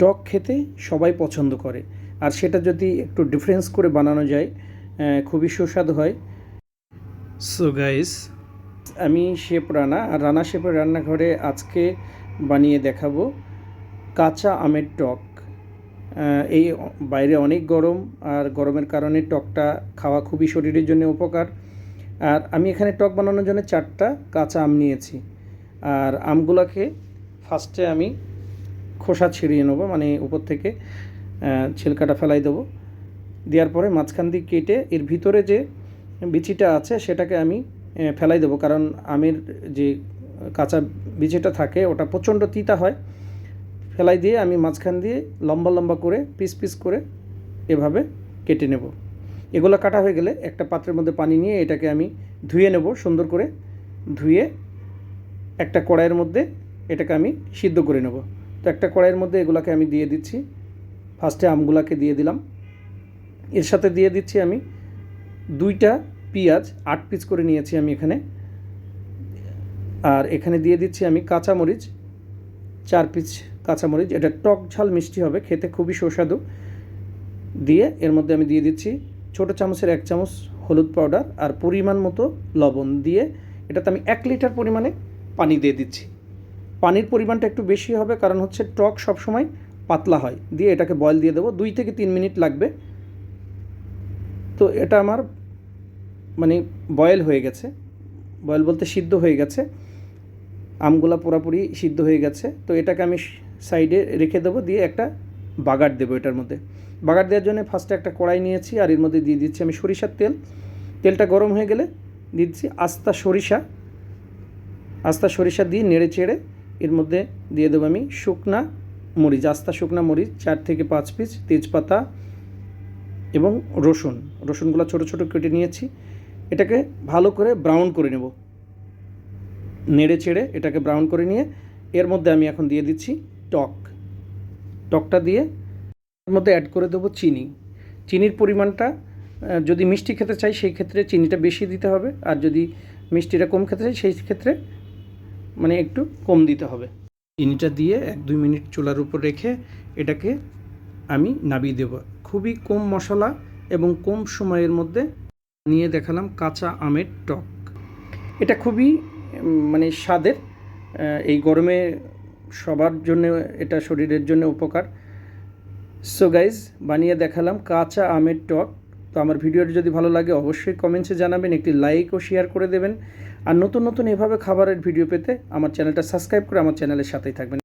টক খেতে সবাই পছন্দ করে। আর সেটা যদি একটু ডিফারেন্স করে বানানো যায় খুবই সুস্বাদু হয়। সো গাইস আমি শেফ রানা আর রানা শেফের রান্নাঘরে আজকে বানিয়ে দেখাবো কাঁচা আমের টক। এই বাইরে অনেক গরম আর গরমের কারণে টকটা খাওয়া খুবই শরীরের জন্য উপকার। আর আমি এখানে টক বানানোর জন্য চারটা কাঁচা আম নিয়েছি। আর আমগুলোকে ফার্স্টে আমি খোসা ছিঁড়িয়ে নেব মানে উপর থেকে ছিলকাটা ফেলাই দেবো। দেওয়ার পরে মাঝখান দিয়ে কেটে এর ভিতরে যে বিচিটা আছে সেটাকে আমি ফেলাই দেবো। কারণ আমের যে কাঁচা বিচিটা থাকে, ওটা প্রচণ্ড তিতা হয়। ফেলাই দিয়ে আমি মাঝখান দিয়ে লম্বা লম্বা করে, পিস পিস করে এভাবে কেটে নেব। এগুলো কাটা হয়ে গেলে একটা পাত্রের মধ্যে পানি নিয়ে এটাকে আমি ধুয়ে নেব, সুন্দর করে ধুয়ে একটা কড়াইয়ের মধ্যে এটাকে আমি সিদ্ধ করে নেব। তো একটা কড়াইয়ের মধ্যে এগুলোকে আমি দিয়ে দিচ্ছি। ফার্স্টে আমগুলাকে দিয়ে দিলাম। এর সাথে দিয়ে দিচ্ছি আমি দুইটা পেঁয়াজ, আট পিস করে নিয়েছি আমি এখানে। আর এখানে দিয়ে দিচ্ছি আমি কাঁচামরিচ, চার পিস কাঁচামরিচ। এটা টক ঝাল মিষ্টি হবে, খেতে খুবই সুস্বাদু। দিয়ে এর মধ্যে আমি দিয়ে দিচ্ছি ছোটো চামচের এক চামচ হলুদ পাউডার আর পরিমাণ মতো লবণ। দিয়ে এটাতে আমি এক লিটার পরিমাণে পানি দিয়ে দিচ্ছি। পানির পরিমাণটা একটু বেশি হবে, কারণ হচ্ছে টক সবসময় পাতলা হয়। দিয়ে এটাকে বয়েল দিয়ে দেবো। দুই থেকে তিন মিনিট লাগবে। তো এটা আমার মানে বয়েল হয়ে গেছে। বয়েল বলতে সিদ্ধ হয়ে গেছে। আমগুলা পুরোপুরি সিদ্ধ হয়ে গেছে। তো এটাকে আমি সাইডে রেখে দেবো। দিয়ে একটা বাগার দেবো এটার মধ্যে। বাগার দেওয়ার জন্য ফার্স্টে একটা কড়াই নিয়েছি, আর এর মধ্যে দিয়ে দিচ্ছি আমি সরিষার তেল। তেলটা গরম হয়ে গেলে দিচ্ছি আস্তা সরিষা। আস্তা সরিষা দিয়ে নেড়ে চেড়ে এর মধ্যে দিয়ে দেবো আমি শুকনা মরিচ, আস্তা শুকনা মরিচ, চার থেকে পাঁচ পিস তেজপাতা এবং রসুন। রসুনগুলো ছোটো ছোটো কেটে নিয়েছি। এটাকে ভালো করে ব্রাউন করে নেব। নেড়ে চেড়ে এটাকে ব্রাউন করে নিয়ে এর মধ্যে আমি এখন দিয়ে দিচ্ছি টক। টকটা দিয়ে এর মধ্যে অ্যাড করে দেবো চিনি। চিনির পরিমাণটা যদি মিষ্টি খেতে চাই সেই ক্ষেত্রে চিনিটা বেশি দিতে হবে। আর যদি মিষ্টিটা কম খেতে চাই সেই ক্ষেত্রে মানে একটু কম দিতে হবে। চিনিটা দিয়ে এক দুই মিনিট চুলার উপর রেখে এটাকে আমি নাবিয়ে দেবো। খুবই কম মশলা এবং কম সময়ের মধ্যে নিয়ে দেখালাম কাঁচা আমের টক। এটা খুবই মানে স্বাদের এই গরমে সবার জন্য এটা শরীরের জন্য উপকার। সো গাইজ বানিয়ে দেখালাম কাঁচা আমের টক। তো আমার ভিডিওটি যদি ভালো লাগে, অবশ্যই কমেন্টসে জানাবেন, একটি লাইক ও শেয়ার করে দেবেন। আর নতুন নতুন এভাবে খাবারের ভিডিও পেতে আমার চ্যানেলটা সাবস্ক্রাইব করে আমার চ্যানেলের সাথেই থাকবেন।